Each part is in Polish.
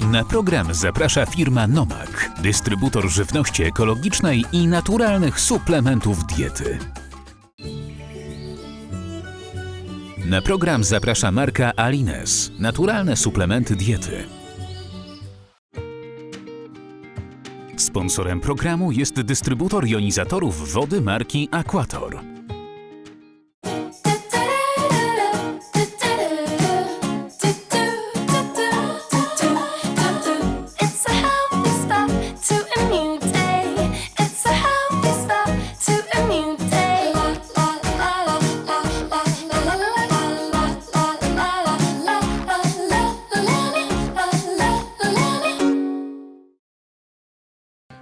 Na program zaprasza firma Nomak, dystrybutor żywności ekologicznej i naturalnych suplementów diety. Na program zaprasza marka Alines, naturalne suplementy diety. Sponsorem programu jest dystrybutor jonizatorów wody marki Aquator.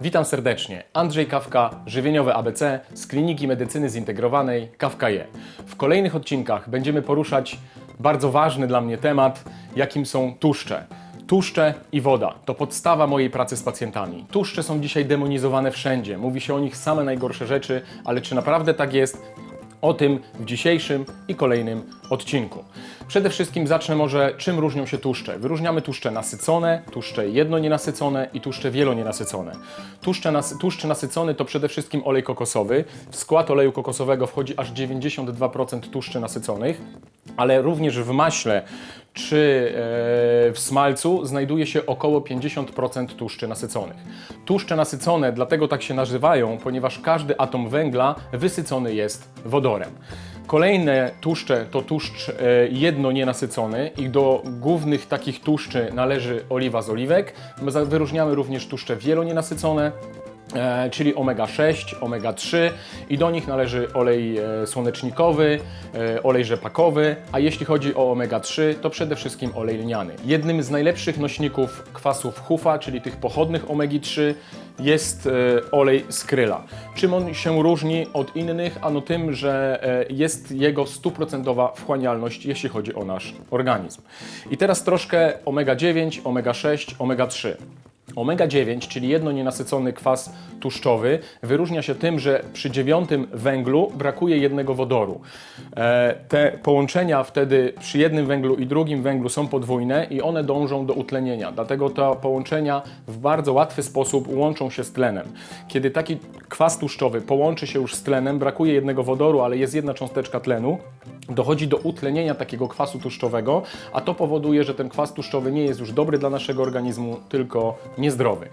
Witam serdecznie. Andrzej Kawka, żywieniowe ABC z Kliniki Medycyny Zintegrowanej Kawka Je. W kolejnych odcinkach będziemy poruszać bardzo ważny dla mnie temat, jakim są tłuszcze. Tłuszcze i woda to podstawa mojej pracy z pacjentami. Tłuszcze są dzisiaj demonizowane wszędzie. Mówi się o nich same najgorsze rzeczy, ale czy naprawdę tak jest? O tym w dzisiejszym i kolejnym odcinku. Przede wszystkim zacznę może, czym różnią się tłuszcze. Wyróżniamy tłuszcze nasycone, tłuszcze jednonienasycone i tłuszcze wielonienasycone. Tłuszcze nas, tłuszcz nasycony to przede wszystkim olej kokosowy. W skład oleju kokosowego wchodzi aż 92% tłuszczy nasyconych, ale również w maśle czy e, w smalcu znajduje się około 50% tłuszczy nasyconych. Tłuszcze nasycone dlatego tak się nazywają, ponieważ każdy atom węgla wysycony jest wodorem. Kolejne tłuszcze to tłuszcz e, jednonienasycony i do głównych takich tłuszczy należy oliwa z oliwek. My Wyróżniamy również tłuszcze wielonienasycone, czyli omega-6, omega-3 i do nich należy olej e, słonecznikowy, e, olej rzepakowy, a jeśli chodzi o omega-3, to przede wszystkim olej lniany. Jednym z najlepszych nośników kwasów HUFA, czyli tych pochodnych omegi-3, jest e, olej skryla. Czym on się różni od innych? Ano tym, że e, jest jego stuprocentowa wchłanialność, jeśli chodzi o nasz organizm. I teraz troszkę omega-9, omega-6, omega-3. Omega-9, czyli jednonienasycony kwas tłuszczowy, wyróżnia się tym, że przy dziewiątym węglu brakuje jednego wodoru. E, te połączenia wtedy przy jednym węglu i drugim węglu są podwójne i one dążą do utlenienia. Dlatego te połączenia w bardzo łatwy sposób łączą się z tlenem. Kiedy taki kwas tłuszczowy połączy się już z tlenem, brakuje jednego wodoru, ale jest jedna cząsteczka tlenu, dochodzi do utlenienia takiego kwasu tłuszczowego, a to powoduje, że ten kwas tłuszczowy nie jest już dobry dla naszego organizmu, tylko niezdrowy.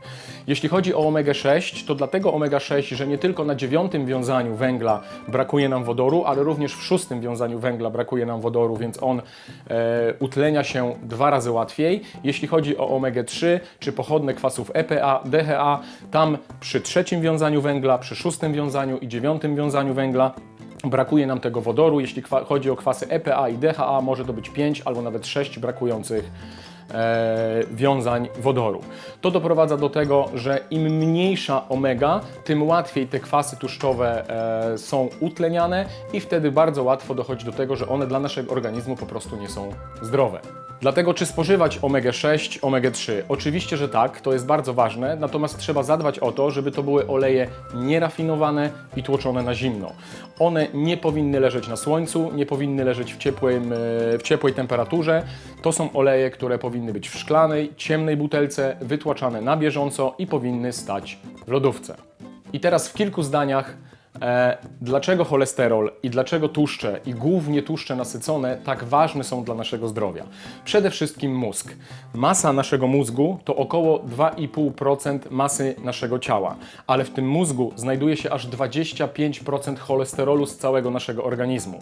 Jeśli chodzi o omega-6, to dlatego omega-6, że nie tylko na dziewiątym wiązaniu węgla brakuje nam wodoru, ale również w szóstym wiązaniu węgla brakuje nam wodoru, więc on e, utlenia się dwa razy łatwiej. Jeśli chodzi o omega-3 czy pochodne kwasów EPA, DHA, tam przy trzecim wiązaniu węgla, przy szóstym wiązaniu i dziewiątym wiązaniu węgla Brakuje nam tego wodoru. Jeśli chodzi o kwasy EPA i DHA, może to być 5 albo nawet 6 brakujących wiązań wodoru. To doprowadza do tego, że im mniejsza omega, tym łatwiej te kwasy tłuszczowe e, są utleniane i wtedy bardzo łatwo dochodzi do tego, że one dla naszego organizmu po prostu nie są zdrowe. Dlatego czy spożywać omega-6, omega-3? Oczywiście, że tak, to jest bardzo ważne, natomiast trzeba zadbać o to, żeby to były oleje nierafinowane i tłoczone na zimno. One nie powinny leżeć na słońcu, nie powinny leżeć w, ciepłym, e, w ciepłej temperaturze. To są oleje, które powinny być w szklanej, ciemnej butelce, wytłaczane na bieżąco i powinny stać w lodówce. I teraz w kilku zdaniach E, dlaczego cholesterol i dlaczego tłuszcze i głównie tłuszcze nasycone tak ważne są dla naszego zdrowia? Przede wszystkim mózg. Masa naszego mózgu to około 2,5% masy naszego ciała, ale w tym mózgu znajduje się aż 25% cholesterolu z całego naszego organizmu.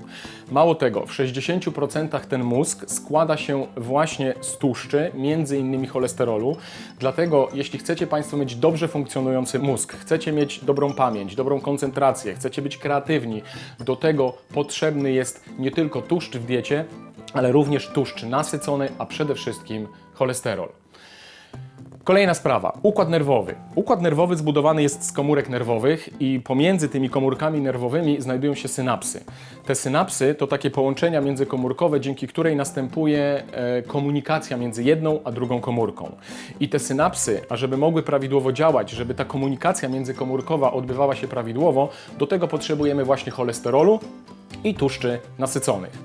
Mało tego, w 60% ten mózg składa się właśnie z tłuszczy, między innymi cholesterolu. Dlatego, jeśli chcecie Państwo mieć dobrze funkcjonujący mózg, chcecie mieć dobrą pamięć, dobrą koncentrację, chcecie być kreatywni, do tego potrzebny jest nie tylko tłuszcz w diecie, ale również tłuszcz nasycony, a przede wszystkim cholesterol. Kolejna sprawa, układ nerwowy. Układ nerwowy zbudowany jest z komórek nerwowych i pomiędzy tymi komórkami nerwowymi znajdują się synapsy. Te synapsy to takie połączenia międzykomórkowe, dzięki której następuje e, komunikacja między jedną a drugą komórką. I te synapsy, ażeby mogły prawidłowo działać, żeby ta komunikacja międzykomórkowa odbywała się prawidłowo, do tego potrzebujemy właśnie cholesterolu i tłuszczy nasyconych.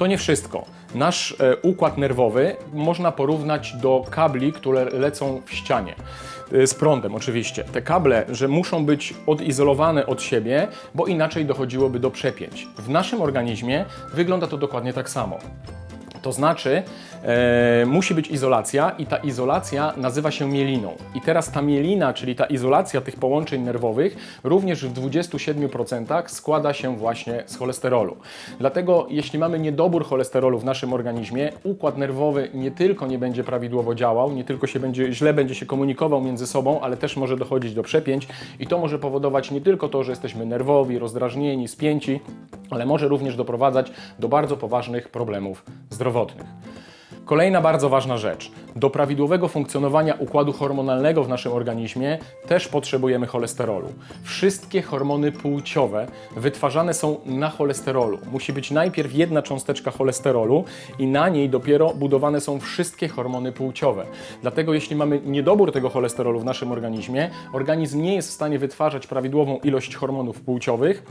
To nie wszystko. Nasz e, układ nerwowy można porównać do kabli, które lecą w ścianie. E, Z prądem oczywiście. Te kable, że muszą być odizolowane od siebie, bo inaczej dochodziłoby do przepięć. W naszym organizmie wygląda to dokładnie tak samo. To znaczy, e, musi być izolacja i ta izolacja nazywa się mieliną. I teraz ta mielina, czyli ta izolacja tych połączeń nerwowych, również w 27% składa się właśnie z cholesterolu. Dlatego, jeśli mamy niedobór cholesterolu w naszym organizmie, układ nerwowy nie tylko nie będzie prawidłowo działał, nie tylko się będzie, źle będzie się komunikował między sobą, ale też może dochodzić do przepięć i to może powodować nie tylko to, że jesteśmy nerwowi, rozdrażnieni, spięci, ale może również doprowadzać do bardzo poważnych problemów zdrowotnych. Kolejna bardzo ważna rzecz. Do prawidłowego funkcjonowania układu hormonalnego w naszym organizmie też potrzebujemy cholesterolu. Wszystkie hormony płciowe wytwarzane są na cholesterolu. Musi być najpierw jedna cząsteczka cholesterolu i na niej dopiero budowane są wszystkie hormony płciowe. Dlatego jeśli mamy niedobór tego cholesterolu w naszym organizmie, organizm nie jest w stanie wytwarzać prawidłową ilość hormonów płciowych,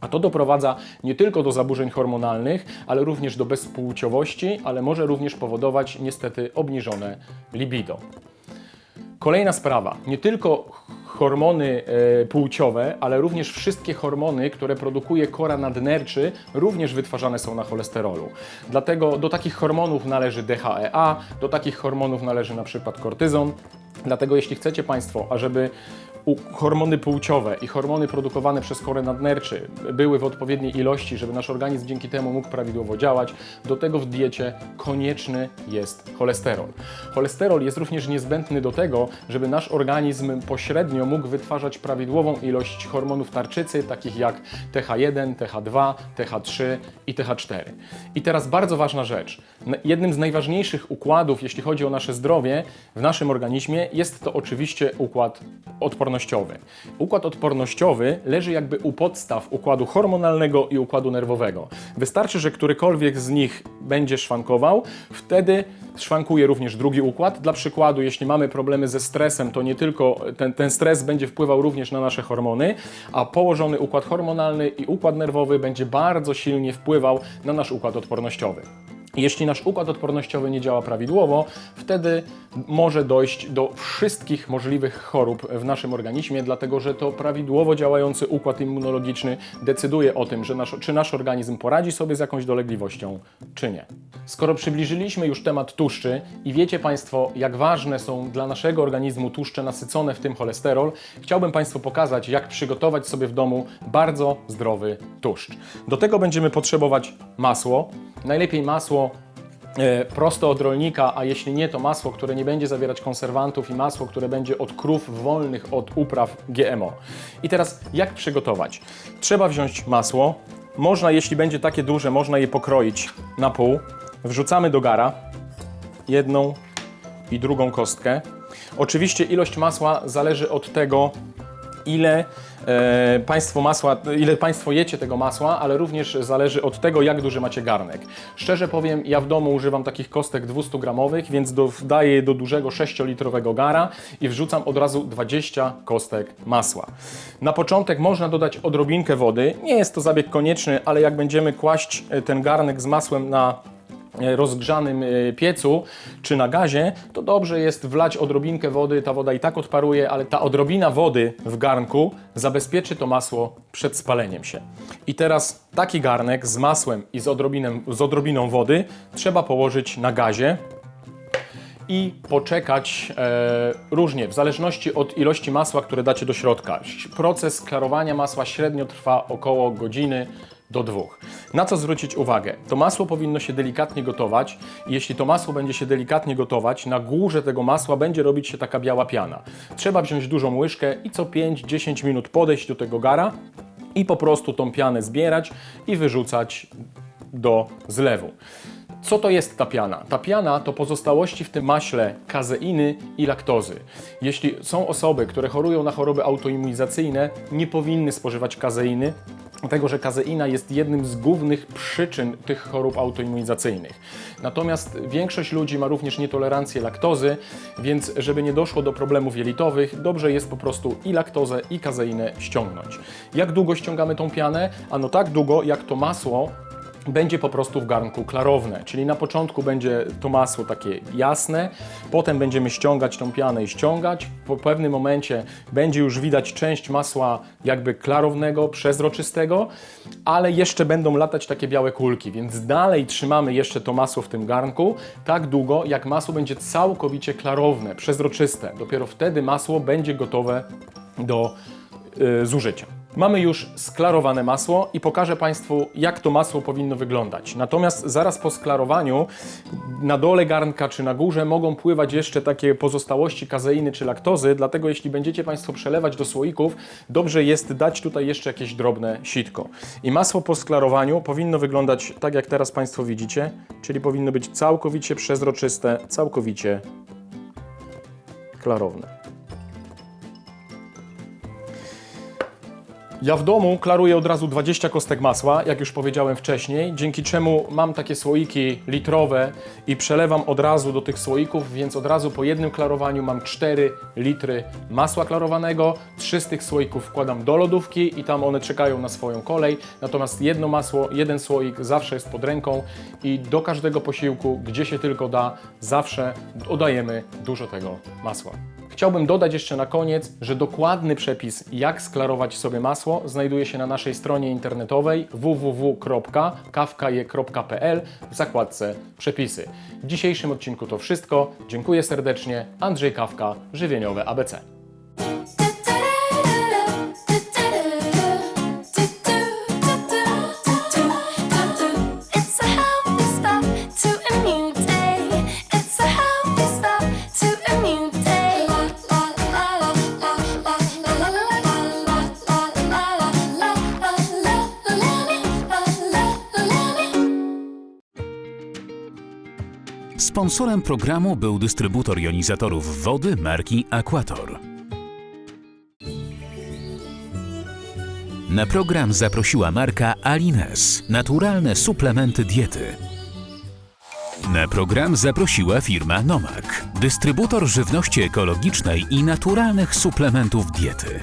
a to doprowadza nie tylko do zaburzeń hormonalnych, ale również do bezpłciowości, ale może również powodować niestety obniżone libido. Kolejna sprawa, nie tylko hormony e, płciowe, ale również wszystkie hormony, które produkuje kora nadnerczy, również wytwarzane są na cholesterolu. Dlatego do takich hormonów należy DHEA, do takich hormonów należy na przykład kortyzon. Dlatego jeśli chcecie Państwo, ażeby hormony płciowe i hormony produkowane przez korę nadnerczy były w odpowiedniej ilości, żeby nasz organizm dzięki temu mógł prawidłowo działać, do tego w diecie konieczny jest cholesterol. Cholesterol jest również niezbędny do tego, żeby nasz organizm pośrednio mógł wytwarzać prawidłową ilość hormonów tarczycy, takich jak TH1, TH2, TH3 i TH4. I teraz bardzo ważna rzecz. Jednym z najważniejszych układów, jeśli chodzi o nasze zdrowie w naszym organizmie, jest to oczywiście układ odpornościowy. Układ odpornościowy leży jakby u podstaw układu hormonalnego i układu nerwowego. Wystarczy, że którykolwiek z nich będzie szwankował, wtedy szwankuje również drugi układ. Dla przykładu, jeśli mamy problemy ze stresem, to nie tylko ten, ten stres będzie wpływał również na nasze hormony, a położony układ hormonalny i układ nerwowy będzie bardzo silnie wpływał na nasz układ odpornościowy. Jeśli nasz układ odpornościowy nie działa prawidłowo, wtedy może dojść do wszystkich możliwych chorób w naszym organizmie, dlatego że to prawidłowo działający układ immunologiczny decyduje o tym, że nasz, czy nasz organizm poradzi sobie z jakąś dolegliwością, czy nie. Skoro przybliżyliśmy już temat tłuszczy i wiecie Państwo, jak ważne są dla naszego organizmu tłuszcze nasycone, w tym cholesterol, chciałbym Państwu pokazać, jak przygotować sobie w domu bardzo zdrowy tłuszcz. Do tego będziemy potrzebować masło, najlepiej masło prosto od rolnika, a jeśli nie, to masło, które nie będzie zawierać konserwantów i masło, które będzie od krów wolnych od upraw GMO. I teraz jak przygotować? Trzeba wziąć masło. Można, jeśli będzie takie duże, można je pokroić na pół. Wrzucamy do gara jedną i drugą kostkę. Oczywiście ilość masła zależy od tego, ile e, Państwo masła, ile Państwo jecie tego masła, ale również zależy od tego, jak duży macie garnek. Szczerze powiem, ja w domu używam takich kostek 200 gramowych, więc do, daję je do dużego 6-litrowego gara i wrzucam od razu 20 kostek masła. Na początek można dodać odrobinkę wody. Nie jest to zabieg konieczny, ale jak będziemy kłaść e, ten garnek z masłem na rozgrzanym e, piecu czy na gazie, to dobrze jest wlać odrobinkę wody. Ta woda i tak odparuje, ale ta odrobina wody w garnku zabezpieczy to masło przed spaleniem się. I teraz taki garnek z masłem i z, z odrobiną wody trzeba położyć na gazie i poczekać e, różnie, w zależności od ilości masła, które dacie do środka. Proces klarowania masła średnio trwa około godziny do dwóch. Na co zwrócić uwagę? To masło powinno się delikatnie gotować jeśli to masło będzie się delikatnie gotować, na górze tego masła będzie robić się taka biała piana. Trzeba wziąć dużą łyżkę i co 5-10 minut podejść do tego gara i po prostu tą pianę zbierać i wyrzucać do zlewu. Co to jest ta piana? Ta piana to pozostałości w tym maśle kazeiny i laktozy. Jeśli są osoby, które chorują na choroby autoimmunizacyjne, nie powinny spożywać kazeiny, dlatego że kazeina jest jednym z głównych przyczyn tych chorób autoimmunizacyjnych. Natomiast większość ludzi ma również nietolerancję laktozy, więc żeby nie doszło do problemów jelitowych, dobrze jest po prostu i laktozę, i kazeinę ściągnąć. Jak długo ściągamy tą pianę? Ano tak długo, jak to masło będzie po prostu w garnku klarowne. Czyli na początku będzie to masło takie jasne, potem będziemy ściągać tą pianę i ściągać. Po pewnym momencie będzie już widać część masła jakby klarownego, przezroczystego, ale jeszcze będą latać takie białe kulki, więc dalej trzymamy jeszcze to masło w tym garnku tak długo, jak masło będzie całkowicie klarowne, przezroczyste. Dopiero wtedy masło będzie gotowe do y, zużycia. Mamy już sklarowane masło i pokażę Państwu, jak to masło powinno wyglądać. Natomiast zaraz po sklarowaniu na dole garnka czy na górze mogą pływać jeszcze takie pozostałości kazeiny czy laktozy, dlatego jeśli będziecie Państwo przelewać do słoików, dobrze jest dać tutaj jeszcze jakieś drobne sitko. I masło po sklarowaniu powinno wyglądać tak, jak teraz Państwo widzicie, czyli powinno być całkowicie przezroczyste, całkowicie klarowne. Ja w domu klaruję od razu 20 kostek masła, jak już powiedziałem wcześniej, dzięki czemu mam takie słoiki litrowe i przelewam od razu do tych słoików, więc od razu po jednym klarowaniu mam 4 litry masła klarowanego. Trzy z tych słoików wkładam do lodówki i tam one czekają na swoją kolej. Natomiast jedno masło, jeden słoik zawsze jest pod ręką i do każdego posiłku, gdzie się tylko da, zawsze dodajemy dużo tego masła. Chciałbym dodać jeszcze na koniec, że dokładny przepis, jak sklarować sobie masło, znajduje się na naszej stronie internetowej www.kawkaje.pl w zakładce Przepisy. W dzisiejszym odcinku to wszystko. Dziękuję serdecznie. Andrzej Kawka, Żywieniowe ABC. Sponsorem programu był dystrybutor jonizatorów wody marki Aquator. Na program zaprosiła marka Alines, naturalne suplementy diety. Na program zaprosiła firma Nomak, dystrybutor żywności ekologicznej i naturalnych suplementów diety.